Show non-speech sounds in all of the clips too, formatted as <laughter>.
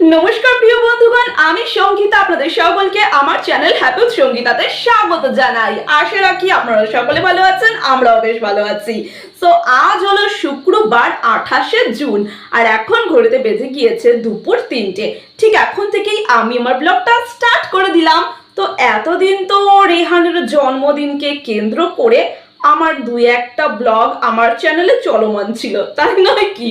নমস্কার প্রিয় বন্ধুগণ, আমি সঙ্গীতা আপনাদের সকলকে আমার চ্যানেল হ্যাপি সঙ্গীতাতে স্বাগত জানাই। আশা রাখি আপনারা সকলে ভালো আছেন, আমরাও বেশ ভালো আছি। সো আজ হলো শুক্রবার আঠাশে জুন, আর এখন ঘড়িতে বেজে গিয়েছে দুপুর তিনটে। ঠিক এখন থেকেই আমি আমার ব্লগটা স্টার্ট করে দিলাম। তো এতদিন তো রেহানের জন্মদিনকে কেন্দ্র করে আমার দুই একটা ব্লগ আমার চ্যানেলে চলমান ছিল, তাই নয় কি?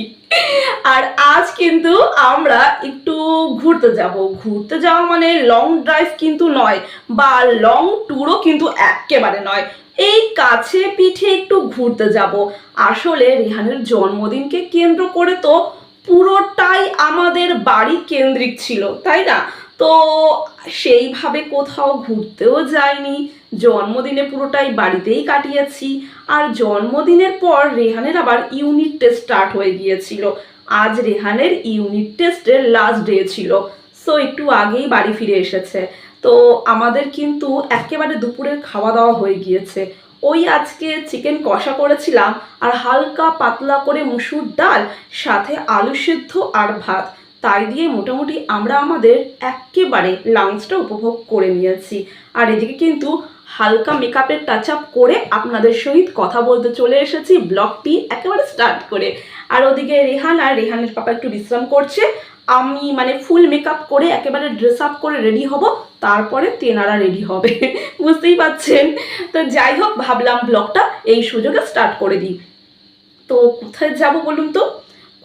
আর আজ কিন্তু আমরা একটু ঘুরতে যাব। ঘুরতে যাওয়া মানে লং ড্রাইভ কিন্তু নয়, বা লং ট্যুরও কিন্তু একেবারে নয়। এই কাছে পিঠে একটু ঘুরতে যাব। আসলে রিহানের জন্মদিনকে কেন্দ্র করে তো পুরোটাই আমাদের বাড়ি কেন্দ্রিক ছিল, তাই না? তো সেইভাবে কোথাও ঘুরতেও যাইনি। জন্মদিনে পুরোটাই বাড়িতেই কাটিয়েছি আর জন্মদিনের পর রেহানের আবার ইউনিট টেস্ট স্টার্ট হয়ে গিয়েছিল। আজ রেহানের ইউনিট টেস্টের লাস্ট ডে ছিল। সো একটু আগেই বাড়ি ফিরে এসেছে। তো আমাদের কিন্তু একেবারে দুপুরের খাওয়া দাওয়া হয়ে গিয়েছে। ওই আজকে চিকেন কষা করেছিলাম আর হালকা পাতলা করে মুসুর ডাল, সাথে আলু সেদ্ধ আর ভাত। তাই দিয়ে মোটামুটি আমরা আমাদের একেবারে লাঞ্চটা উপভোগ করে নিয়েছি। আর এদিকে কিন্তু হালকা মেকআপের টাচ আপ করে আপনাদের সহিত কথা বলতে চলে এসেছি। ব্লগটি একেবারে স্টার্ট করে। আর ওদিকে রেহান, আর রেহানের পাপা একটু বিশ্রাম করছে। আমি মানে ফুল মেকআপ করে একেবারে ড্রেস আপ করে রেডি হব। তারপরে তেনারা রেডি হবে। <laughs> বুঝতেই পাচ্ছেন তো যাই হোক, ভাবলাম ব্লগটা এই সুযোগে স্টার্ট করে দিই। তো কোথায় যাব বলুন তো?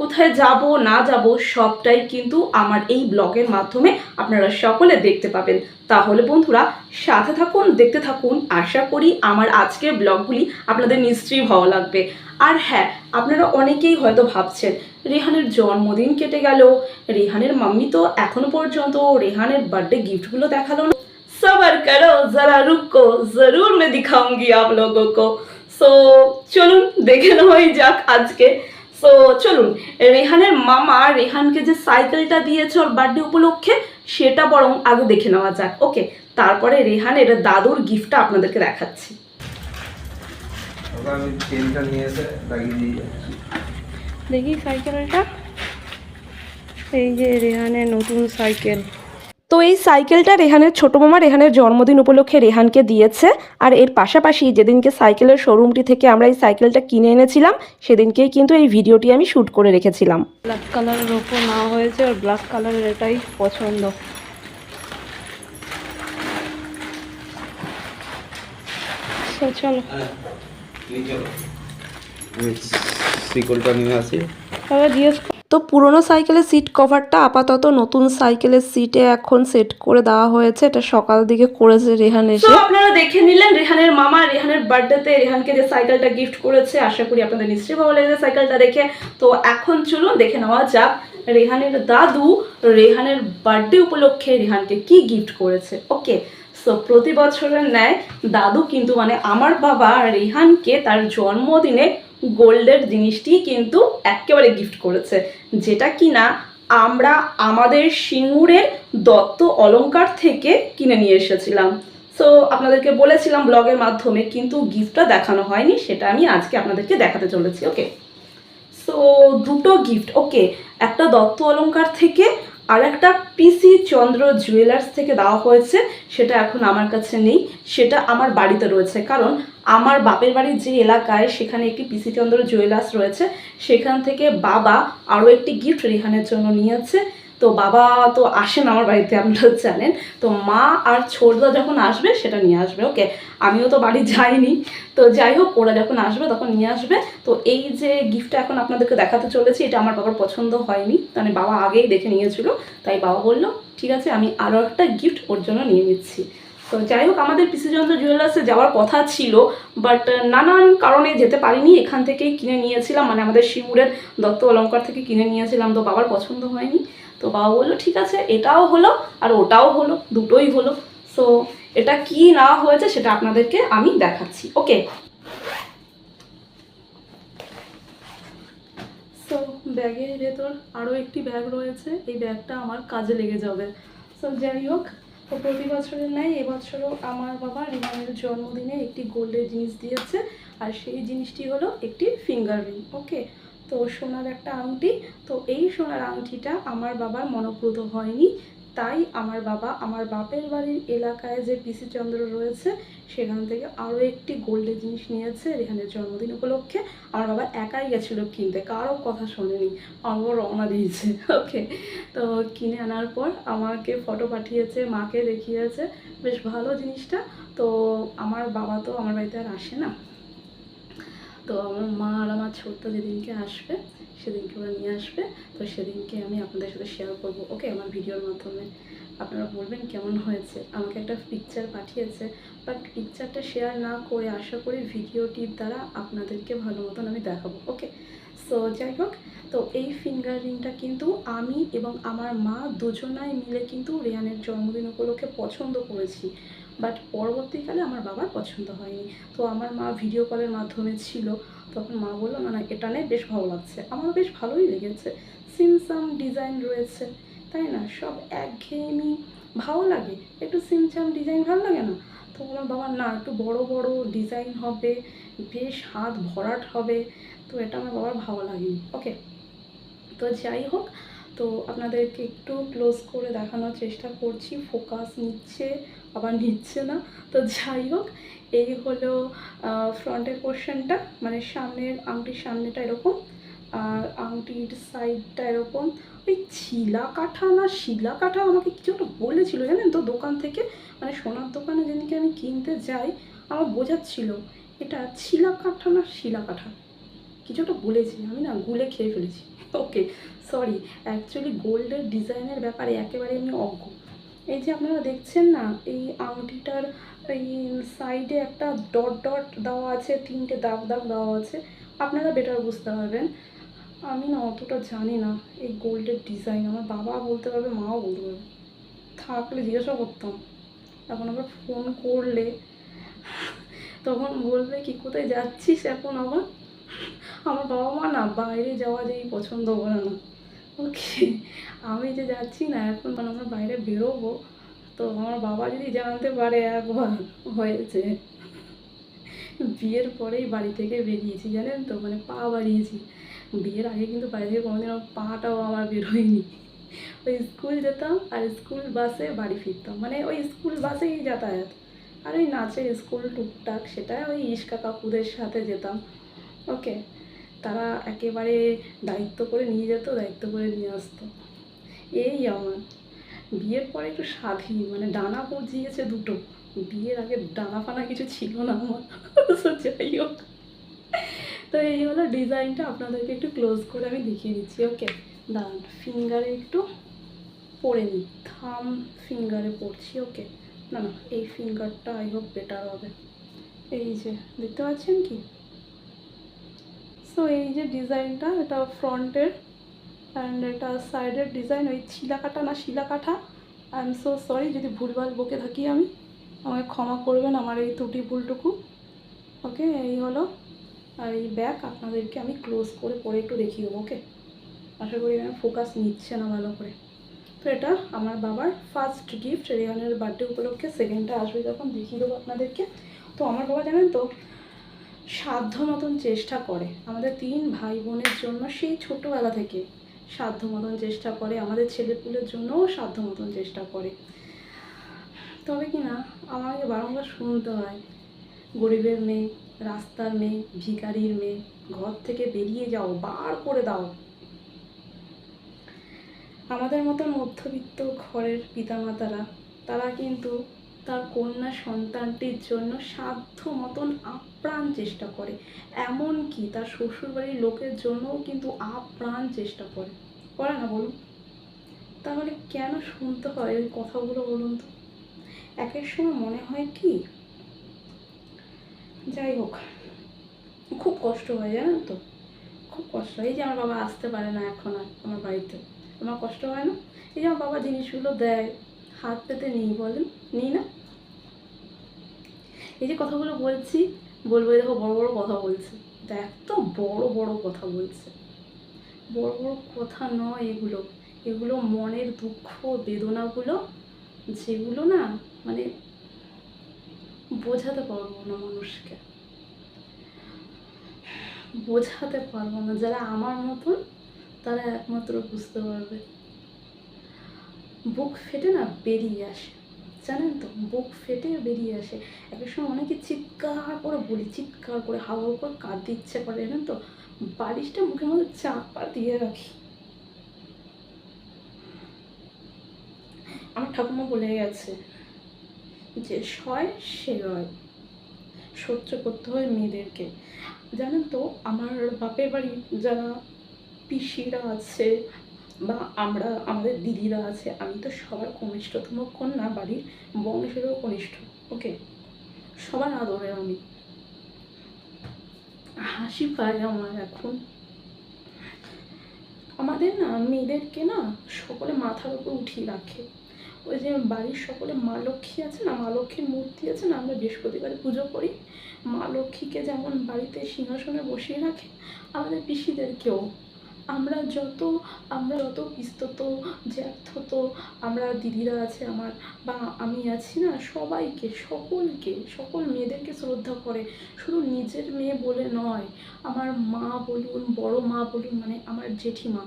কোথায় যাব, না যাব, সবটাই কিন্তু আমার এই ব্লগের মাধ্যমে আপনারা সকলে দেখতে পাবেন। তাহলে বন্ধুরা, সাথে থাকুন, দেখতে থাকুন। আশা করি আমার আজকের ব্লগগুলি আপনাদের নিশ্চয়ই ভালো লাগবে। আর হ্যাঁ আপনারা অনেকেই হয়তো ভাবছেন, রেহানের জন্মদিন কেটে গেল, রেহানের মাম্মি তো এখনও পর্যন্ত রেহানের বার্থডে গিফটগুলো দেখাল না। সবার করো জরা রুকো জরুর মে দিখাউঙ্গি আপ লোগো সো চলুন, দেখে নেওয়াই যাক আজকে সো চলুন রেহানের মামা রেহানকে যে সাইকেলটা দিয়েছে ওর বার্থডে উপলক্ষে সেটা বরং আগে দেখে নেওয়া যাক। ওকে তারপরে রেহানের দাদুর গিফটটা আপনাদেরকে দেখাচ্ছি। দেখি সাইকেলটা। এই যে রেহানের নতুন সাইকেল। তো এই সাইকেলটা রেহানের ছোটো মামা রেহানের জন্মদিন উপলক্ষে রেহানকে দিয়েছে। আর এর পাশাপাশি যেদিনকে সাইকেলের শোরুমটি থেকে আমরা এই সাইকেলটা কিনে এনেছিলাম সেদিনকেই কিন্তু এই ভিডিওটি আমি শ্যুট করে রেখেছিলাম। ব্ল্যাক কালারের ওপর না হয়েছে আর ব্ল্যাক কালারের এটাই পছন্দ। তো চলো। আমি শিকলটা নিয়ে আসি। তো পুরনো সাইকেলের সিট কভারটা আপাতত নতুন সাইকেলের সিটে এখন সেট করে দেওয়া হয়েছে। এটা সকাল দিকে করেছে রেহান এসে। আপনারা দেখে নিলেন রেহানের মামা রেহানের বার্থডেতে রেহানকে যে সাইকেলটা গিফট করেছে আশা করি আপনাদের নিশ্চয়ই ভালো লেগেছে সাইকেলটা দেখে। তো এখন চলুন দেখে নেওয়া যাক রেহানের দাদু রেহানের বার্থডে উপলক্ষে রেহানকে কি গিফট করেছে। ওকে সো প্রতি বছরের ন্যায় দাদু কিন্তু মানে আমার বাবা রেহানকে তার জন্মদিনে গোল্ডের জিনিসটি কিন্তু একেবারে গিফট করেছে। যেটা কিনা আমরা আমাদের সিঙ্গুরের দত্ত অলঙ্কার থেকে কিনে নিয়ে এসেছিলাম। সো আপনাদেরকে বলেছিলাম ব্লগের মাধ্যমে, কিন্তু গিফটটা দেখানো হয়নি, সেটা আমি আজকে আপনাদেরকে দেখাতে চলেছি ওকে সো দুটো গিফট ওকে একটা দত্ত অলঙ্কার থেকে আর একটা পিসি চন্দ্র জুয়েলার্স থেকে দেওয়া হয়েছে, সেটা এখন আমার কাছে নেই, সেটা আমার বাড়িতে রয়েছে। কারণ আমার বাপের বাড়ির যে এলাকায় সেখানে একটি পিসি চন্দ্র জুয়েলার্স রয়েছে, সেখান থেকে বাবা আরও একটি গিফট রেহানের জন্য নিয়েছে। তো বাবা তো আসেন আমার বাড়িতে আপনারা জানেন। তো মা আর ছোটদা যখন আসবে, সেটা নিয়ে আসবে, ওকে? আমিও তো বাড়ি যাইনি। তো যাই হোক, ওরা যখন আসবে, তখন নিয়ে আসবে। তো এই যে গিফটটা এখন আপনাদেরকে দেখাতে চলেছি, এটা আমার বাবার পছন্দ হয়নি। মানে বাবা আগেই দেখে নিয়েছিল, তাই বাবা বলল, ঠিক আছে, আমি আরও একটা গিফট ওর জন্য নিয়ে নিচ্ছি। তো যাই হোক, আমাদের পিসিচন্দ্র জুয়েলার্সে যাওয়ার কথা ছিল বাট নানান কারণে যেতে পারিনি। এখান থেকেই কিনে নিয়েছিলাম মানে আমাদের শিমুরের দত্ত অলঙ্কার থেকে কিনে নিয়েছিলাম, তো বাবার পছন্দ হয়নি। তো বাবা বলল, ঠিক আছে, এটাও হলো আর ওটাও হলো, দুটোই হলো। সো এটা কি না হয়েছে সেটা আপনাদেরকে আমি দেখাচ্ছি। ওকে সো ব্যাগের ভেতর আরও একটি ব্যাগ রয়েছে। এই ব্যাগটা আমার কাজে লেগে যাবে। সো যাই হোক, তো প্রতি বছরের ন্যায় এবছরও আমার বাবা রিমানের জন্মদিনে একটি গোল্ডের জিনিস দিয়েছে। আর সেই জিনিসটি হলো একটি ফিঙ্গার রিং। ওকে তো সোনার একটা আংটি। তো এই সোনার আংটিটা আমার বাবার মনোপ্রুত হয়নি। তাই আমার বাবা আমার বাপের বাড়ির এলাকায় যে পিসি চন্দ্র রয়েছে, সেখান থেকে আরও একটি গোল্ডের জিনিস নিয়েছে রেহানের জন্মদিন উপলক্ষে আমার বাবা একাই গেছিল কিনতে। কারও কথা শোনেনি আমার বাবা রওনা দিয়েছে। ওকে, তো কিনে আনার পর আমাকে ফটো পাঠিয়েছে, মাকে দেখিয়েছে। বেশ ভালো জিনিসটা। তো আমার বাবা তো আমার বাড়িতে আর আসে না। তো আমার মা আর আমার ছোট্ট যেদিনকে আসবে, সেদিনকে ওরা নিয়ে আসবে। তো সেদিনকে আমি আপনাদের সাথে শেয়ার করব। ওকে আমার ভিডিওর মাধ্যমে। আপনারা বলবেন কেমন হয়েছে? আমাকে একটা পিকচার পাঠিয়েছে। বাট পিকচারটা শেয়ার না করে আশা করি ভিডিওটির দ্বারা আপনাদেরকে ভালো মতন আমি দেখাবো। ওকে সো যাই হোক, তো এই ফিঙ্গার রিংটা কিন্তু আমি এবং আমার মা দুজনাই মিলে কিন্তু রেয়ানের জন্মদিন উপলক্ষে পছন্দ করেছি। বাট পরবর্তীকালে আমার বাবার পছন্দ হয়নি। তো আমার মা ভিডিও কলের মাধ্যমে ছিল। তখন মা বলল, না না, এটা নেই বেশ ভালো লাগছে। আমারও বেশ ভালোই লেগেছে। সিমসাম ডিজাইন রয়েছে। তাই না? সব একঘেয়েমি। ভালো লাগে? একটু সিমসাম ডিজাইন ভালো লাগে না? তো আমার বাবা, না, একটু বড় বড় ডিজাইন হবে। বেশ হাত ভরাট হবে। তো এটা আমার বাবার ভালো লাগেনি। ওকে তো যাই হোক, তো আপনাদেরকে একটু ক্লোজ করে দেখানোর চেষ্টা করছি। ফোকাস নিচ্ছে। আবার নিচ্ছে না। তো যাই হোক, এই হলো ফ্রন্টের পোর্শনটা মানে সামনের, আংটির সামনেটা এরকম, আর আংটির সাইডটা এরকম। ওই ছিলা কাঠা না, শিলা কাঠা আমাকে কিছু একটা বলেছিল জানেন তো দোকান থেকে? মানে সোনার দোকানে যেদিনকে আমি কিনতে যাই, আমার বোঝাচ্ছিল, এটা ছিলা কাঠা না শিলা কাঠা? কিছু একটা বলেছি, আমি না গুলে খেয়ে ফেলেছি। ওকে সরি অ্যাকচুয়ালি গোল্ডের ডিজাইনের ব্যাপারে একেবারে আমি অজ্ঞ। এই যে আপনারা দেখছেন না, এই আংটিটার এই সাইডে একটা ডট ডট দেওয়া আছে, তিনটে দাগ দাগ দেওয়া আছে, আপনারা বেটার বুঝতে পারবেন। আমি না অতটা জানি না এই গোল্ডের ডিজাইন আমার বাবা বলতে পারবে, মাও বলতে পারবে। থাকলে জিজ্ঞাসা করতাম। এখন আবার ফোন করলে, তখন বলবে, কি, কোথায় যাচ্ছিস এখন আবার? আমার বাবা মা না বাইরে যাওয়া যেই পছন্দ করে না। ওকে, আমি যে যাচ্ছি না, এখন মানে আমরা বাইরে বেরোবো। তো আমার বাবা যদি জানতে পারে একবার হয়েছে। বিয়ের পরেই বাড়ি থেকে বেরিয়েছি, জানেন তো? মানে পা বাড়িয়েছি। বিয়ের আগে কিন্তু বাড়ি থেকে কোনোদিন আমার পাটাও আমার বেরোয়নি। ওই স্কুল যেতাম আর স্কুল বাসে বাড়ি ফিরতাম। মানে ওই স্কুল বাসেই যাতায়াত। আর ওই নাচের স্কুল টুকটাক সেটা ওই ইস্কা কাকুদের সাথে যেতাম। ওকে তারা একেবারে দায়িত্ব করে নিয়ে যেত, দায়িত্ব করে নিয়ে আসতো। এই আমার। বিয়ের পরে একটু স্বাধীন মানে ডানা গজিয়েছে দুটো। বিয়ের আগে ডানা ফানা কিছু ছিল না আমার। যাই হোক। তো এই হলো ডিজাইনটা, আপনাদেরকে একটু ক্লোজ করে আমি দেখিয়ে দিচ্ছি ওকে দাঁড়ান ফিঙ্গারে একটু পরে নিই। থাম ফিঙ্গারে পড়ছি ওকে না না, এই ফিঙ্গারটা আই হোপ বেটার হবে। এই যে, দেখতে পাচ্ছেন কি? সো এই যে ডিজাইনটা এটা ফ্রন্টের অ্যান্ড এটা সাইডের ডিজাইন ওই ছিলাকাটা না, শিলাকাঠা। আই এম সো সরি যদি ভুলভাল বকে থাকি আমি, আমাকে ক্ষমা করবেন আমার এই ত্রুটি ভুলটুকু। ওকে এই হলো। আর এই ব্যাগ আপনাদেরকে আমি ক্লোজ করে পরে একটু দেখিয়ে দেবো ওকে আশা করি এখানে ফোকাস নিচ্ছে না ভালো করে। তো এটা আমার বাবার ফার্স্ট গিফট রেহানের বার্থডে উপলক্ষে। সেকেন্ডটা আসবে যখন, দেখিয়ে দেবো আপনাদেরকে। তো আমার বাবা জানেন তো সাধ্য মতন চেষ্টা করে। আমাদের তিন ভাই বোনের জন্য সেই ছোটোবেলা থেকে সাধ্য মতন চেষ্টা করে, আমাদের ছেলেপুলের জন্যও সাধ্য মতন চেষ্টা করে। তবে কি না, আমাকে বারংবার শুনতে হয়, গরিবের মেয়ে, রাস্তার মেয়ে, ভিখারির মেয়ে, ঘর থেকে বেরিয়ে যাও, বার করে দাও। আমাদের মতন মধ্যবিত্ত ঘরের পিতামাতারা, তারা কিন্তু তার কন্যা সন্তানটির জন্য সাধ্য মতন আপ্রাণ চেষ্টা করে। এমনকি তার শ্বশুরবাড়ির লোকের জন্যও কিন্তু আপ্রাণ চেষ্টা করে। করে না বলুন? তাহলে কেন শুনতে হয় ওই কথাগুলো বলুন তো? এক এক সময় মনে হয় কি? যাই হোক, খুব কষ্ট হয়, জানেন তো? খুব কষ্ট হয়। এই যে আমার বাবা আসতে পারে না এখন আর আমার বাড়িতে। আমার কষ্ট হয় না? এই যে আমার বাবা জিনিসগুলো দেয় হাত পেতে নিই, বলেন। নিই না? এই যে কথাগুলো বলছি, বলব দেখো বড় বড় কথা বলছে। দেখ তো বড় বড় কথা বলছে। বড় বড় কথা নয় এগুলো। এগুলো মনের দুঃখ, বেদনাগুলো, যেগুলো না মানে বোঝাতে পারব না মানুষকে। বোঝাতে পারব না। যারা আমার মতন, তারা একমাত্র বুঝতে পারবে। বুক ফেটে না বেরিয়ে আসে। জানেন তো, বুক ফেটে বেরিয়ে আসে। একটা সময় অনেকে চিৎকার করে বলি, চিৎকার করে হাওয়া করে কাঁদতে ইচ্ছে করে, জানেন তো? বালিশটা মুখের মধ্যে চাপা দিয়ে রাখি। আমার ঠাকুমা বলে গেছে যে, সয় সে রয়, সহ্য করতে হয় মেয়েদেরকে। জানেন তো, আমার বাপের বাড়ি যারা পিসিরা আছে বা আমরা, আমাদের দিদিরা আছে, আমি তো সবার কনিষ্ঠতম কন্যা, বাড়ির বংশেরও কনিষ্ঠ, ওকে? সবার আদরে আমি। হাসি পায় আমার এখন। আমাদের না, মেয়েদেরকে না সকলে মাথার উপর উঠিয়ে রাখে। ওই যে বাড়ির সকলে মা লক্ষ্মী আছে না, মা লক্ষ্মীর মূর্তি আছে না, আমরা বৃহস্পতিবারে পুজো করি। মা লক্ষ্মীকে যেমন বাড়িতে সিংহাসনে বসিয়ে রাখে, আমাদের পিসিদেরকেও। আমরা যত আমরা যত পিস্তত জ্যাঠত আমরা দিদিরা আছে আমার, বা আমি আছি না, সবাইকে, সকলকে, সকল মেয়েদেরকে শ্রদ্ধা করে, শুধু নিজের মেয়ে বলে নয়, আমার মা বলুন, বড় মা বলুন মানে আমার জেঠিমা।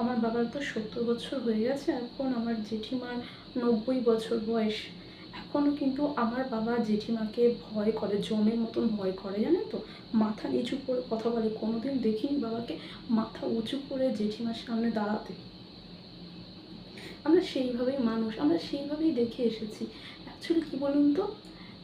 আমার বাবার তো সত্তর বছর হয়ে গেছে, এখন আমার জেঠিমার নব্বই বছর বয়স। এখনও কিন্তু আমার বাবা জেঠিমাকে ভয় করে, জমের মতন ভয় করে, জানেন তো? মাথা নিচু করে কথা বলে, কোনোদিন দেখিনি বাবাকে মাথা উঁচু করে জেঠিমার সামনে দাঁড়াতে। আমরা সেইভাবেই মানুষ, আমরা সেইভাবেই দেখে এসেছি। অ্যাকচুয়ালি কী বলুন তো?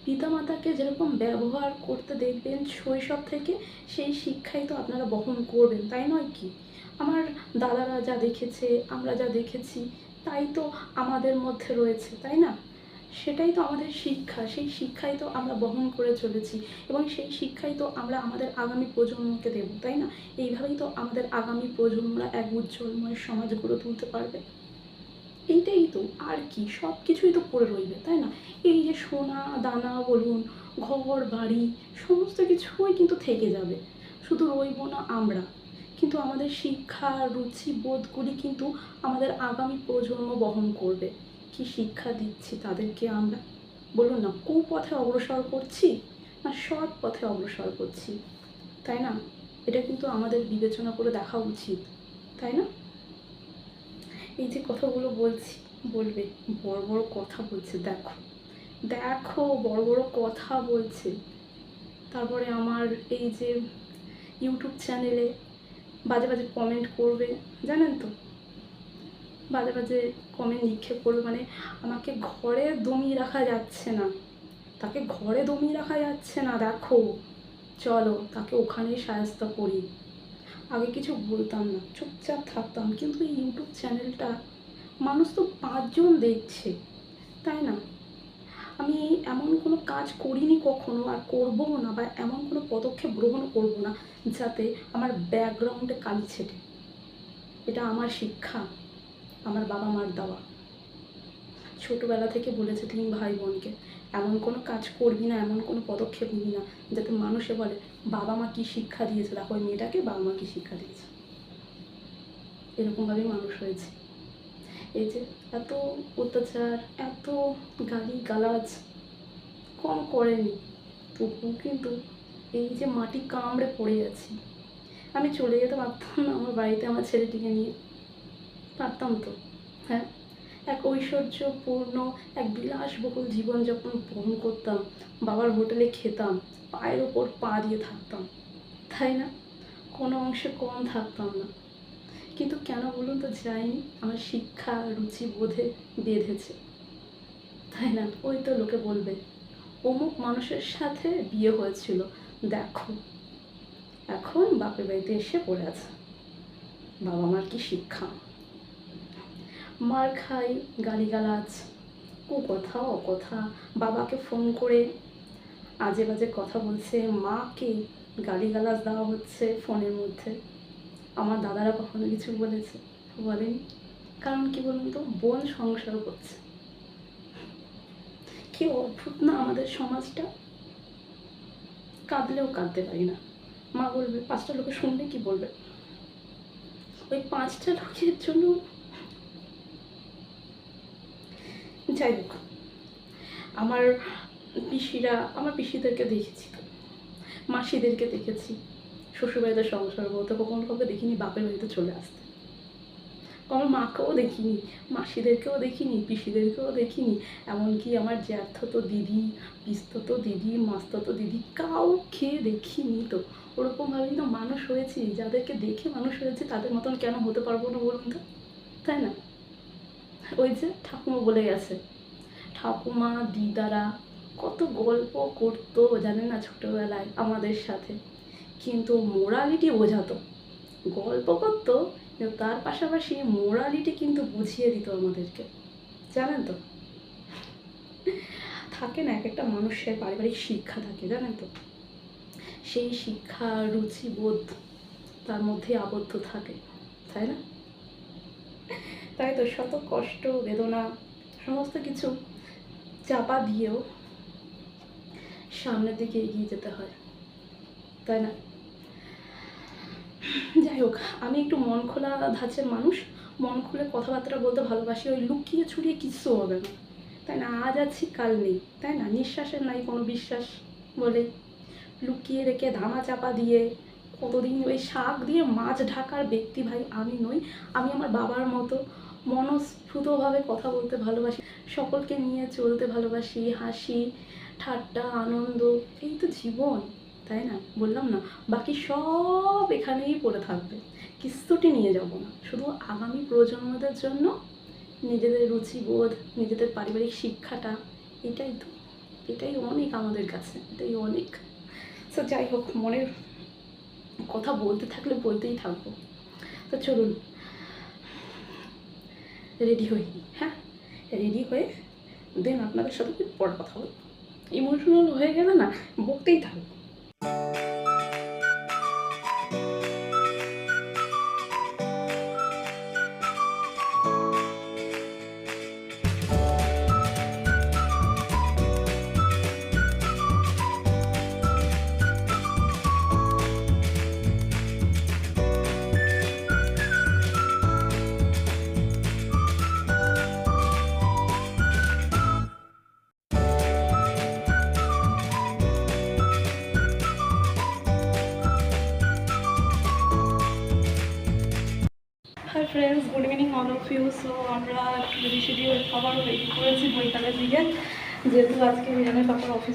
পিতামাতাকে যেরকম ব্যবহার করতে দেখবেন শৈশব থেকে, সেই শিক্ষাই তো আপনারা বহন করবেন, তাই নয় কি? আমার দাদারা যা দেখেছে, আমরা যা দেখেছি, তাই তো আমাদের মধ্যে রয়েছে, তাই না? সেটাই তো আমাদের শিক্ষা, সেই শিক্ষাই তো আমরা বহন করে চলেছি এবং সেই শিক্ষাই তো আমরা আমাদের আগামী প্রজন্মকে দেব, তাই না? এইভাবেই তো আমাদের আগামী প্রজন্মরা এক উজ্জ্বলময় সমাজ গড়ে তুলতে পারবে। এইটাই তো, আর কি সব কিছুই তো পড়ে রইবে, তাই না? এই যে সোনা, দানা বলুন, ঘর, বাড়ি, সমস্ত কিছুই কিন্তু থেকে যাবে, শুধু রইব না আমরা। কিন্তু আমাদের শিক্ষা, রুচি, বোধগুলি কিন্তু আমাদের আগামী প্রজন্ম বহন করবে। কি শিক্ষা দিচ্ছি তাদেরকে আমরা? বলুন না কুপথে অগ্রসর করছি না সৎ পথে অগ্রসর করছি? তাই না? এটা কিন্তু আমাদের বিবেচনা করে দেখা উচিত, তাই না? এই যে কথাগুলো বলছি, বলবে, বড় বড় কথা বলছে, দেখো। দেখো, বড় বড় কথা বলছে। তারপরে আমার এই যে ইউটিউব চ্যানেলে বাজে বাজে কমেন্ট করবে, জানেন তো? বাজে বাজে কমেন্ট নিক্ষেপ করবে মানে আমাকে ঘরে দমিয়ে রাখা যাচ্ছে না। তাকে ঘরে দমিয়ে রাখা যাচ্ছে না, দেখো। চলো, তাকে ওখানেই সাহায্য করি। আগে কিছু বলতাম না, চুপচাপ থাকতাম। কিন্তু এই ইউটিউব চ্যানেলটা মানুষ তো পাঁচজন দেখছে, তাই না? আমি এমন কোনো কাজ করিনি কখনো আর করবও না বা এমন কোনো পদক্ষেপ গ্রহণ করব না যাতে আমার ব্যাকগ্রাউন্ডে কালি ছেটে। এটা আমার শিক্ষা। আমার বাবা মার দেওয়া। ছোটোবেলা থেকে বলেছে তিন ভাই বোনকে, এমন কোনো কাজ করবি না, এমন কোনো পদক্ষেপ নিবি না যাতে মানুষে বলে, বাবা মা কী শিক্ষা দিয়েছে? দেখো, ওই মেয়েটাকে বাবা মা কী শিক্ষা দিয়েছে। এরকমভাবেই মানুষ হয়েছে। এই যে এত অত্যাচার, এত গালি গালাজ, কম করেনি। তবু কিন্তু এই যে মাটি কামড়ে পড়ে আছি। আমি চলে যেতে পারতাম না আমার বাড়িতে আমার ছেলেটিকে নিয়ে। পারতাম তো হ্যাঁ? এক ঐশ্বর্যপূর্ণ, এক বিলাসবহুল জীবনযাপন বহন করতাম, বাবার হোটেলে খেতাম, পায়ের ওপর পা দিয়ে থাকতাম, তাই না? কোনো অংশে কম থাকতাম না। কিন্তু কেন বলুন তো যাইনি? আমার শিক্ষা, রুচি, বোধে বেঁধেছে। তাই না? ওই তো লোকে বলবে, অমুক মানুষের সাথে বিয়ে হয়েছিল, দেখো। এখন বাপের বাড়িতে এসে পড়ে আছে। বাবা মার কি শিক্ষা? মার খাই, গালিগালাজ ও কথা ও কথা বাবাকে ফোন করে আজে বাজে কথা বলছে, মাকে গালিগালাজ দেওয়া হচ্ছে ফোনের মধ্যে। আমার দাদারা কখনো কিছু বলেছে? বলেনি। কারণ কি বলুন তো? বোন সংসার করছে। কি অদ্ভুত না আমাদের সমাজটা? কাঁদলেও কাঁদতে পারি না। মা বলবে, পাঁচটা লোকে শুনলে কি বলবে? ওই পাঁচটা লোকের জন্য যাই হোক আমার পিসিরা, আমার পিসিদেরকে দেখেছি। মাসিদেরকে দেখেছি। শ্বশুরবাড়িতে সংসার বলতে কখনো কাউকে দেখিনি, বাপের বাড়িতে চলে আসতে। আমার মাকেও দেখিনি, মাসিদেরকেও দেখিনি, পিসিদেরকেও দেখিনি। এমনকি আমার জ্যাঠতো দিদি, পিস্ততো দিদি, মাস্ততো দিদি কাউকে দেখিনি তো। ওরকমভাবেই তো মানুষ হয়েছি। যাদেরকে দেখে মানুষ হয়েছে, তাদের মতন কেন হতে পারব না বলুন তো? তাই না? ওই যে ঠাকুমা বলে গেছে, ঠাকুমা, দিদারা কত গল্প করতো জানেন না ছোটোবেলায় আমাদের সাথে। কিন্তু মোরালিটি বোঝাতো, গল্প করতো, কিন্তু তার পাশাপাশি মোরালিটি কিন্তু বুঝিয়ে দিত আমাদেরকে, জানেন তো? থাকে না, এক একটা মানুষের পারিবারিক শিক্ষা থাকে, জানেন তো? সেই শিক্ষা, রুচিবোধ তার মধ্যে আবদ্ধ থাকে, তাই না? তাই তো শত কষ্ট, বেদনা, সমস্ত কিছু চাপা দিয়েও সামনের দিকে এগিয়ে যেতে হয়, তাই না? যাই হোক, আমি একটু মন খোলা ধাঁচের মানুষ, মন খুলে কথাবার্তা বলতে ভালোবাসি, ওই লুকিয়ে ছুড়িয়ে কিচ্ছু হবে না, তাই না? আজ আছি, কাল নেই, তাই না? নিঃশ্বাসের নাই কোনো বিশ্বাস বলে, লুকিয়ে রেখে ধামা চাপা দিয়ে, কতদিন ওই শাক দিয়ে মাছ ঢাকার ব্যক্তি ভাই আমি নই, আমি আমার বাবার মতো মনস্ফুতভাবে কথা বলতে ভালোবাসি, সকলকে নিয়ে চলতে ভালোবাসি, হাসি, ঠাট্টা, আনন্দ, এই তো জীবন, তাই না? বললাম না, বাকি সব এখানেই পড়ে থাকবে, কিস্তুটি নিয়ে যাব না, শুধু আগামী প্রজন্মদের জন্য নিজেদের রুচিবোধ, নিজেদের পারিবারিক শিক্ষাটা, এটাই তো, এটাই অনেক আমাদের কাছে, এটাই অনেক। তো যাই হোক, মনের কথা বলতে থাকলে বলতেই থাকব। তো চলুন রেডি হই। হ্যাঁ রেডি হয়ে দেন আপনাদের সাথে পরে কথা বলব। ইমোশনাল হয়ে গেলে না, বকতেই থাকব।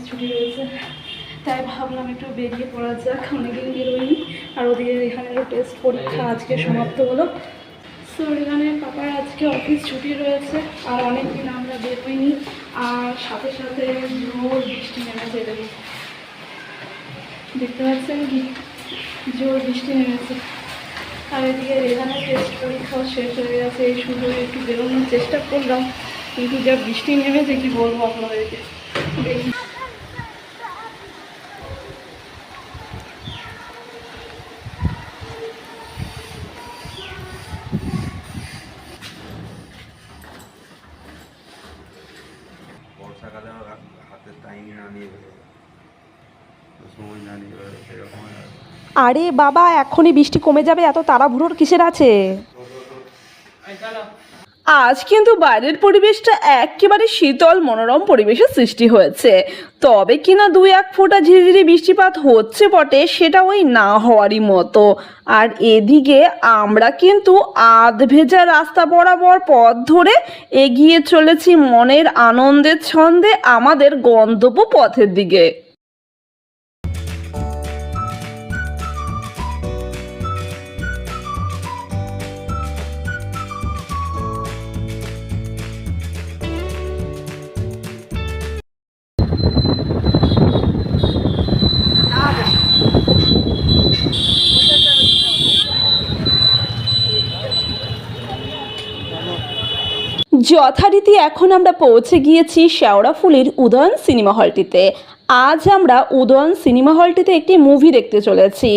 ছুটি রয়েছে। তাই ভাবলাম একটু বেরিয়ে পড়া যাক অনেকদিন বেরোয়নি আর ওদিকে রেহানেরও টেস্ট পরীক্ষা আজকে সমাপ্ত হলো। সো রেহানের পাপার আজকে অফিস ছুটি রয়েছে, আর অনেক দিন আমরা বেরোইনি। আর সাথে সাথে জোর বৃষ্টি নেমেছে দেখুন দেখতে পাচ্ছেন কি? জোর বৃষ্টি নেমেছে। আর এদিকে রেহানের টেস্ট পরীক্ষাও শেষ হয়ে গেছে, এই সুযোগে একটু বেরোনোর চেষ্টা করলাম। কিন্তু যা বৃষ্টি নেমেছে, কি বলব আপনাদেরকে? দেখি বর্ষাকালে আমার হাতে টাইম না নিয়ে বেরোবে সময় না নিয়ে বেরোবে সেরকম হয় আর। বাবা, এখনই বৃষ্টি কমে যাবে, এত তাড়াহুড়োর কিসের আছে? আজ কিন্তু বাইরের পরিবেশটা একেবারে শীতল, মনোরম পরিবেশের সৃষ্টি হয়েছে। তবে কিনা দুই এক ফোঁটা ঝিরিঝিরি বৃষ্টিপাত হচ্ছে বটে, সেটা ওই না হওয়ারই মতো। আর এদিকে আমরা কিন্তু আধ ভেজা রাস্তা বরাবর পথ ধরে এগিয়ে চলেছি মনের আনন্দের ছন্দে আমাদের গন্তব্য পথের দিকে। যথারীতি এখন আমরা পৌঁছে গিয়েছি শেওড়াফুলির উদয়ন সিনেমা হলটিতে। আজ আমরা উদয়ন সিনেমা হলটিতে একটি মুভি দেখতে চলেছি।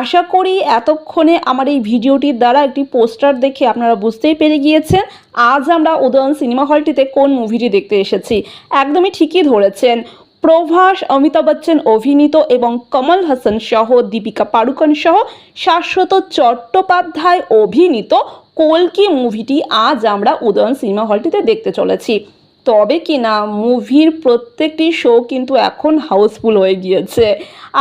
আশা করি এতক্ষণে আমার এই ভিডিওটির দ্বারা একটি পোস্টার দেখে আপনারা বুঝতেই পেরে গিয়েছেন, আজ আমরা উদয়ন সিনেমা হলটিতে কোন মুভিটি দেখতে এসেছি। একদমই ঠিকই ধরেছেন। প্রভাস, অমিতাভ বচ্চন, অভিনীত এবং কমল হাসান সহ দীপিকা পাড়ুকন সহ শাশ্বত চট্টোপাধ্যায় অভিনীত কলকি মুভিটি আজ আমরা উদয়ন সিনেমা হলটিতে দেখতে চলেছি। তবে কি না মুভির প্রত্যেকটি শো কিন্তু এখন হাউসফুল হয়ে গিয়েছে।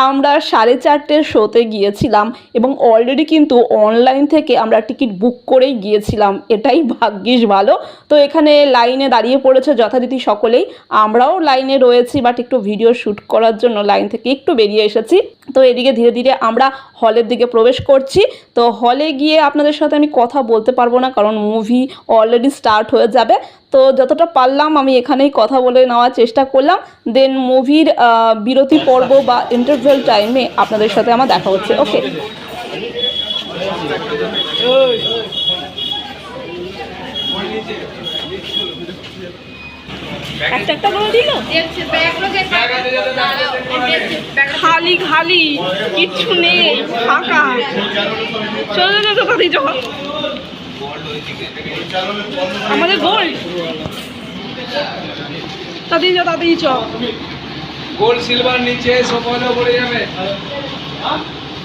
আমরা সাড়ে চারটের শোতে গিয়েছিলাম এবং অলরেডি কিন্তু অনলাইন থেকে আমরা টিকিট বুক করেই গিয়েছিলাম। এটাই ভাগ্যিস ভালো। তো এখানে লাইনে দাঁড়িয়ে পড়েছে যথারীতি সকলেই। আমরাও লাইনে রয়েছি বাট একটু ভিডিও শ্যুট করার জন্য লাইন থেকে একটু বেরিয়ে এসেছি। তো এদিকে ধীরে ধীরে আমরা হলের দিকে প্রবেশ করছি। তো হলে গিয়ে আপনাদের সাথে আমি কথা বলতে পারব না, কারণ মুভি অলরেডি স্টার্ট হয়ে যাবে। তো যতটা পারলাম আমি এখানেই কথা বলে নেওয়ার চেষ্টা করলাম। দেন মুভির বিরতি পর্ব বা ইন্টারভেল টাইমে আপনাদের সাথে আমার দেখা হচ্ছে। ওকে খালি খালি, কিচ্ছু নেই, ফাঁকা। চলো আমাদের গোল্ড তাতেই চো তাতেই চ গোল্ড সিলভার নিচে সফল পড়ে যাবে।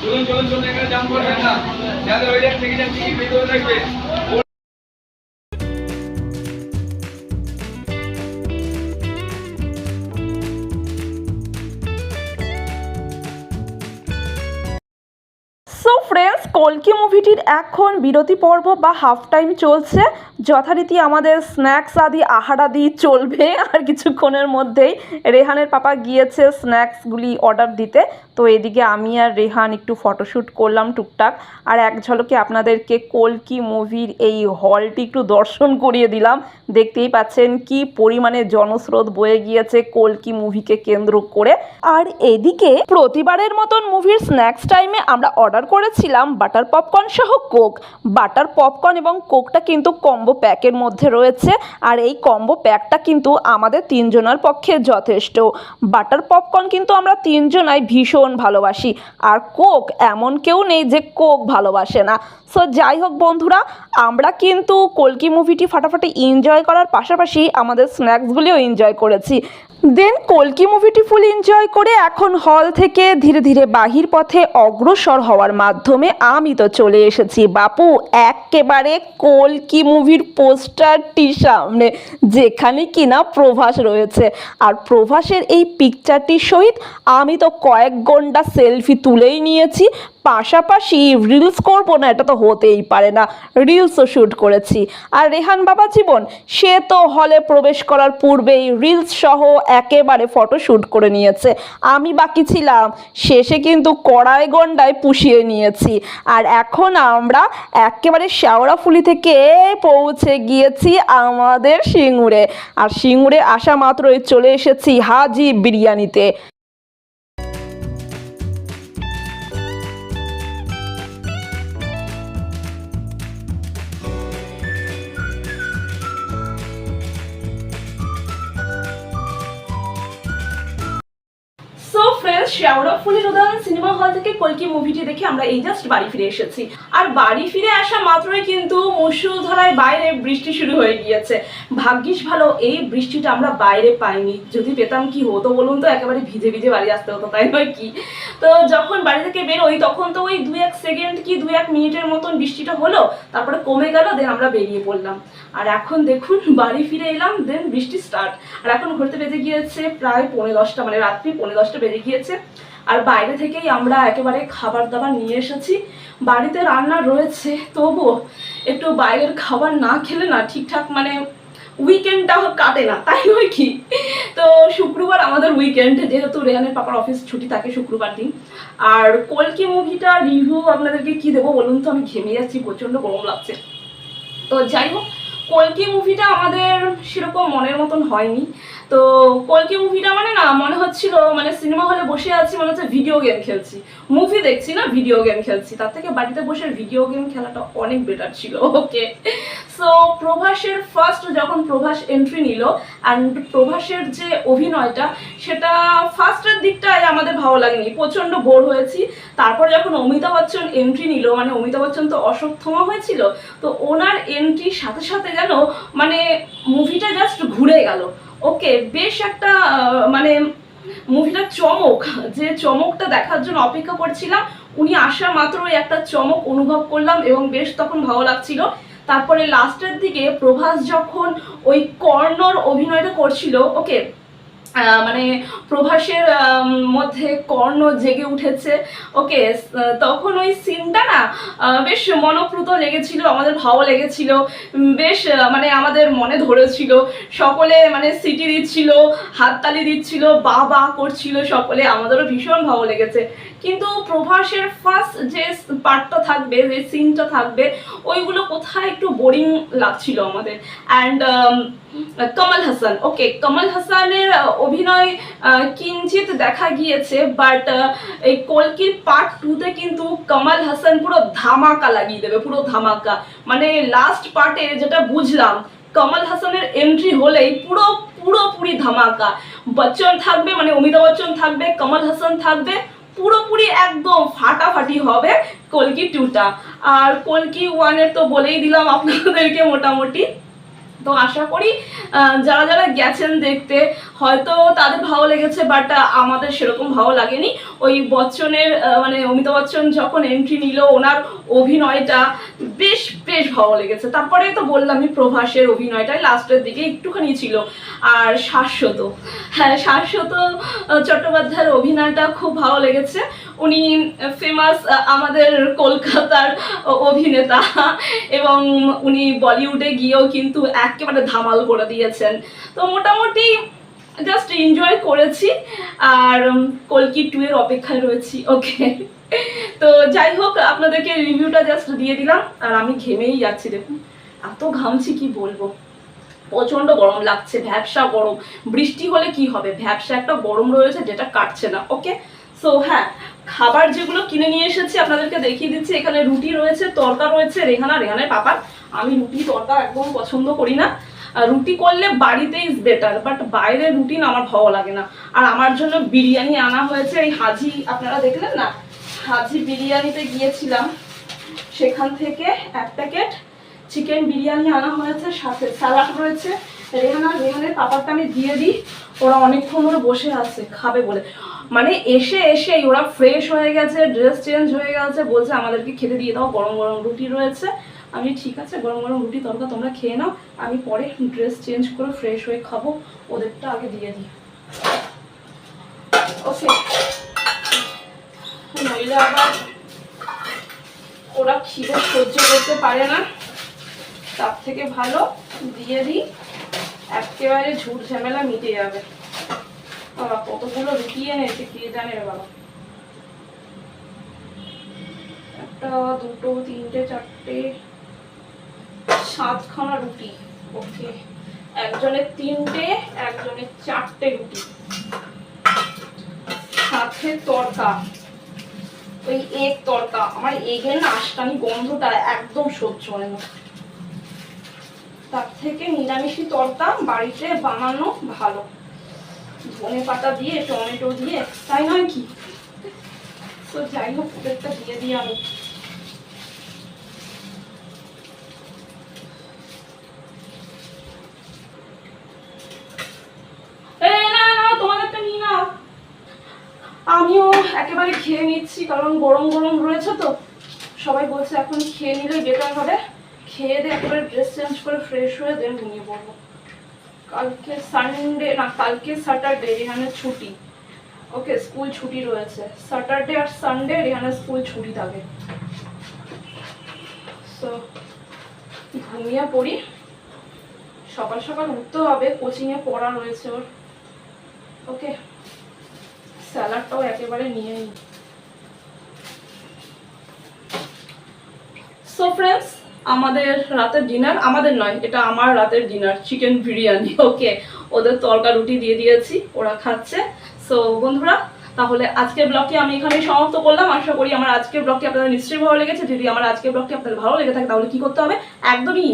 চলুন চলুন চলুন, এখানে করবেন না। যাদের ওই থেকে যান টিকিট থাকবে কলকি মুভিটির এখন বিরতি পর্ব বা হাফ টাইম চলছে। যথারীতি আমাদের স্ন্যাক্স আদি, আহার আদি চলবে। আর কিছুক্ষণের মধ্যেই রেহানের পাপা গিয়েছে স্ন্যাক্সগুলি অর্ডার দিতে। তো এদিকে আমি আর রেহান একটু ফটোশ্যুট করলাম টুকটাক। আর এক ঝলকে আপনাদেরকে কলকি মুভির এই হলটি একটু দর্শন করিয়ে দিলাম। দেখতেই পাচ্ছেন কি পরিমাণে জনস্রোত বয়ে গিয়েছে কলকি মুভিকে কেন্দ্র করে। আর এদিকে প্রতিবারের মতন মুভির স্ন্যাক্স টাইমে আমরা অর্ডার করেছিলাম বাটার পপকর্ন সহ কোক। বাটার পপকর্ন এবং কোকটা কিন্তু কম্বো প্যাকের মধ্যে রয়েছে। আর এই কম্বো প্যাকটা কিন্তু আমাদের তিনজনের পক্ষে যথেষ্ট। বাটার পপকর্ন কিন্তু আমরা তিনজনাই ভীষণ ভালোবাসি। আর কোক এমন কেউ নেই যে কোক ভালোবাসে না। সো যাই হোক বন্ধুরা, আমরা কিন্তু কলকি মুভিটি ফাটাফাটি এনজয় করার পাশাপাশি আমাদের স্ন্যাক্সগুলিও এনজয় করেছি। দেন কলকি মুভিটি ফুল এনজয় করে এখন হল থেকে ধীরে ধীরে বাহির পথে অগ্রসর হওয়ার মাধ্যমে আমি তো চলে এসেছি। বাপু, একেবারে কলকি মুভির পোস্টারটি সামনে যেখানে কিনা প্রভাস রয়েছে। আর প্রভাসের এই পিকচারটির সহিত আমি তো কয়েক ঘণ্টা সেলফি তুলেই নিয়েছি। পাশাপাশি রিলস করব না, এটা তো হতেই পারে না। রিলসও শ্যুট করেছি। আর রেহান বাবা জীবন, সে তো হলে প্রবেশ করার পূর্বেই রিলস সহ একেবারে ফটো শ্যুট করে নিয়েছে। আমি বাকি ছিলাম, শেষে কিন্তু কড়াই গন্ডায় পুষিয়ে নিয়েছি। আর এখন আমরা একেবারে শেওড়াফুলি থেকে পৌঁছে গিয়েছি আমাদের সিঙ্গুরে। আর সিঙ্গুরে আসা মাত্রই চলে এসেছি হাজি বিরিয়ানিতে। ফ্রেন্ডস ফুলের উদাহরণ সিনেমা হল থেকে কলকি মুভিটি দেখে আমরা এই জাস্ট বাড়ি ফিরে এসেছি। আর বাড়ি ফিরে আসা মাত্রই কিন্তু মুসুলধারায় বাইরে বৃষ্টি শুরু হয়ে গিয়েছে। ভাগ্যিস ভালো, এই বৃষ্টিটা আমরা বাইরে পাইনি। যদি পেতাম কি হতো বলুন তো? একেবারে ভিজে ভিজে বাড়ি আসতে হতো, তাই নয় কি? তো যখন বাড়ি থেকে বেরোই, তখন তো ওই দু এক সেকেন্ড কি দু এক মিনিটের মতন বৃষ্টিটা হলো, তারপরে কমে গেল দেন আমরা বেরিয়ে পড়লাম। আর এখন দেখুন, বাড়ি ফিরে এলাম দেন বৃষ্টি স্টার্ট আর এখন ঘুরতে বেজে গিয়েছে প্রায় পৌনে দশটা মানে রাত্রি পৌনে দশটা বেজে গিয়েছে। আর বাইরে থেকেই আমরা একেবারে খাবার দাবার নিয়ে এসেছি। বাড়িতে রান্না রয়েছে, তবুও একটু বাইরের খাবার না খেলে না ঠিকঠাক মানে উইকেন্ডটা কাটে না, তাই নয় কি? তো শুক্রবার আমাদের উইকেন্ড যেহেতু রেহানের পাপার অফিস ছুটি থাকে শুক্রবার দিন। আর কলকি মুভিটা রিভিউ আপনাদেরকে কি দেবো বলুন তো? আমি ঘেমে যাচ্ছি, প্রচণ্ড গরম লাগছে। তো যাই হোক, কলকি মুভিটা আমাদের সেরকম মনের মতন হয়নি। তো কলকি মুভিটা মানে না, মনে হচ্ছিল মানে সিনেমা হলে বসে আছি, মনে হচ্ছে ভিডিও গেম খেলছি। মুভি দেখছি না ভিডিও গেম খেলছি। তার থেকে বাড়িতে বসে ভিডিও গেম খেলাটা অনেক বেটার ছিল ওকে সো প্রভাসের ফার্স্ট যখন প্রভাস এন্ট্রি নিল অ্যান্ড প্রভাসের যে অভিনয়টা, সেটা ফার্স্টের দিকটায় আমাদের ভালো লাগেনি। প্রচণ্ড বোর হয়েছি। তারপর যখন অমিতাভ বচ্চন এন্ট্রি নিল মানে অমিতাভ বচ্চন তো অশ্বত্থমা হয়েছিল, তো ওনার এন্ট্রির সাথে সাথে যেন মানে মুভিটা জাস্ট ঘুরে গেল। ওকে বেশ একটা মানে মুভিটা চমক। যে চমকটা দেখার জন্য অপেক্ষা করছিলাম, উনি আসা মাত্রই একটা চমক অনুভব করলাম এবং বেশ তখন ভালো লাগছিল। তারপরে লাস্টের দিকে প্রভাস যখন ওই কর্ণর অভিনয়টা করছিল ওকে মানে প্রভাসের মধ্যে কর্ণ জেগে উঠেছে। ওকে তখন ওই সিনটা না বেশ মনপ্রুত লেগেছিল, আমাদের ভালো লেগেছিল বেশ মানে আমাদের মনে ধরেছিল। সকলে মানে সিটি দিচ্ছিল, হাততালি দিচ্ছিল, বা বা করছিল সকলে, আমাদেরও ভীষণ ভালো লেগেছে। কিন্তু প্রভাসের ফার্স্ট যে পার্টটা থাকবে, যে সিনটা থাকবে, ওইগুলো কোথায় একটু বোরিং লাগছিল আমাদের। অ্যান্ড কমল হাসান। ওকে কমল হাসানের অভিনয় আহ, কিঞ্চিত দেখা গিয়েছে বাট এই কলকির পার্ট টুতে কিন্তু কমল হাসান পুরো ধামাকা লাগিয়ে দেবে পুরো ধামাকা। মানে লাস্ট পার্টে যেটা বুঝলাম কমল হাসানের এন্ট্রি হলেই পুরো পুরোপুরি ধামাকা। বচ্চন থাকবে মানে অমিতাভ বচ্চন থাকবে কমল হাসান থাকবে পুরোপুরি একদম ফাটাফাটি হবে কলকি টুটা আর কলকি ওয়ানের তো বলেই দিলাম আপনাদেরকে মোটামুটি। তো আশা করি যারা যারা গেছেন দেখতে, হয়তো তাদের ভালো লেগেছে বাট আমাদের সেরকম ভালো লাগেনি। ওই বচ্চনের মানে অমিতাভ বচ্চন যখন এন্ট্রি নিল, ওনার অভিনয়টা বেশ বেশ ভালো লেগেছে। তারপরে তো বললামই প্রভাসের অভিনয়টাই লাস্টের দিকে একটুখানি ছিল। আর শাশ্বত হ্যাঁ শাশ্বত চট্টোপাধ্যায়ের অভিনয়টা খুব ভালো লেগেছে। উনি ফেমাস আমাদের কলকাতার অভিনেতা, এবং উনি বলিউডে গিয়েও কিন্তু একেবারে ধামাল করে দিয়েছেন। তো মোটামুটি জাস্ট এনজয় করেছি। আর কলকি টু এর অপেক্ষায় রয়েছি। ওকে তো যাই হোক, আপনাদেরকে রিভিউটা জাস্ট দিয়ে দিলাম। আর আমি ঘেমেই যাচ্ছি, দেখুন। এত ঘামছি, কি বলব? প্রচণ্ড গরম লাগছে, ভ্যাবসা গরম। বৃষ্টি হলে কি হবে? ভ্যাবসা একটা গরম রয়েছে যেটা কাটছে না। ওকে সো হ্যাঁ খাবার যেগুলো কিনে নিয়ে এসেছি, আপনাদেরকে দেখিয়ে দিচ্ছি। এখানে রুটি রয়েছে, তরকা রয়েছে, রেহানা রেহানের পাপার আমি রুটি, তরকা একদম পছন্দ করি না। রুটি করলে বাড়িতে ইজ বেটার বাট বাইরে রুটি না আমার ভালো লাগে না। আর আমার জন্য বিরিয়ানি আনা হয়েছে, এই হাজি, আপনারা দেখলেন না? হাজি বিরিয়ানিতে গিয়েছিলাম। সেখান থেকে এক প্যাকেট চিকেন বিরিয়ানি আনা হয়েছে, সাথে স্যালাড রয়েছে। রেহানা রেহানের পাপারটা আমি দিয়ে দিই। ওরা অনেকক্ষণ ধরে বসে আছে, খাবে বলে। মানে এসে এসেই ওরা ফ্রেশ হয়ে গেছে ড্রেস চেঞ্জ হয়ে গেছে, বলছে আমাদেরকে খেতে দিয়ে দাও, গরম গরম রুটি রয়েছে। আমি ঠিক আছে, গরম গরম রুটি তরকা তোমরা খেয়ে নাও, আমি পরে ড্রেস চেঞ্জ করে ফ্রেশ হয়ে খাব, ওদেরটা আগে দিয়ে দিই। ওকে নইলে আবার ওরা খিদে সহ্য করতে পারে না। তার থেকে ভালো, দিয়ে দিই, একেবারে ঝুট ঝামেলা মিটে যাবে। বাবা, কতগুলো রুটি এনেছে কে জানে রে বাবা? একটা, দুটো, তিনটে, চারটে, সাতখানা রুটি। ওকে একজনের তিনটে একজনের চারটে রুটি। সাথে তরকা। ওই এগ তরকা। আমার এগের না আশকানি গন্ধটা একদম সহ্য হয় না। তার থেকে নিরামিষি তরকা বাড়িতে বানানো ভালো। ধনে পাতা দিয়ে, টমেটো দিয়ে, তাই নয় কি? তো যাই হোক, ওদেরটা দিয়ে দিই আমি নিয়ে আমিও একেবারে খেয়ে নিচ্ছি, কারণ গরম গরম রয়েছে তো। সবাই বলছে এখন খেয়ে নিলে বেটার হবে। খেয়ে দিয়ে একেবারে ড্রেস চেঞ্জ করে ফ্রেশ হয়ে দেন ঘুমিয়ে পড়ব। কালকে সানডে না, কালকে স্যাটারডে রেহানের ছুটি। ওকে স্কুল ছুটি রয়েছে। স্যাটারডে আর সানডে রেহানের স্কুল ছুটি থাকে। সো ঘুমিয়ে পড়ি। সকাল সকাল উঠতে হবে কোচিংয়ে পড়া রয়েছে ওর। ওকে স্যালাডটাও একেবারে নিয়ে নিই। সো ফ্রেন্ডস আমাদের রাতের ডিনার আমাদের নয়, এটা আমার রাতের ডিনার চিকেন বিরিয়ানি ওকে ওদের তরকা রুটি দিয়ে দিয়েছি, ওরা খাচ্ছে। সো বন্ধুরা তাহলে আজকের ব্লগটি আমি এখানেই সমাপ্ত করলাম। আশা করি আমার আজকের ব্লগটি আপনাদের নিশ্চয়ই ভালো লেগেছে। যদি আমার আজকের ব্লগটি আপনাদের ভালো লেগে থাকে, তাহলে কি করতে হবে? একদমই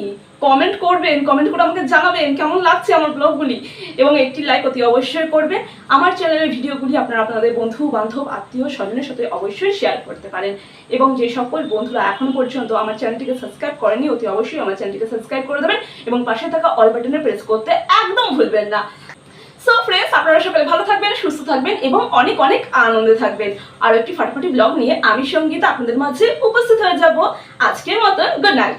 কমেন্ট করবেন কমেন্ট করে আমাকে জানাবেন কেমন লাগছে আমার ব্লগগুলি এবং একটি লাইক অতি অবশ্যই করবেন। আমার চ্যানেলের ভিডিওগুলি আপনারা আপনাদের বন্ধু, বান্ধব, আত্মীয়, স্বজনের সাথে অবশ্যই শেয়ার করতে পারেন। এবং যে সকল বন্ধুরা এখন পর্যন্ত আমার চ্যানেলটিকে সাবস্ক্রাইব করেনি, অতি অবশ্যই আমার চ্যানেলটিকে সাবস্ক্রাইব করে দেবেন। এবং পাশে থাকা অল বাটনে প্রেস করতে একদম ভুলবেন না। সো ফ্রেন্ডস আপনারা সকলে ভালো থাকবেন, সুস্থ থাকবেন এবং অনেক অনেক আনন্দে থাকবেন। আর একটি ফাটাফাটি ব্লগ নিয়ে আমি সংগীত আপনাদের মাঝে উপস্থিত হয়ে যাব। আজকের মতন গুড নাইট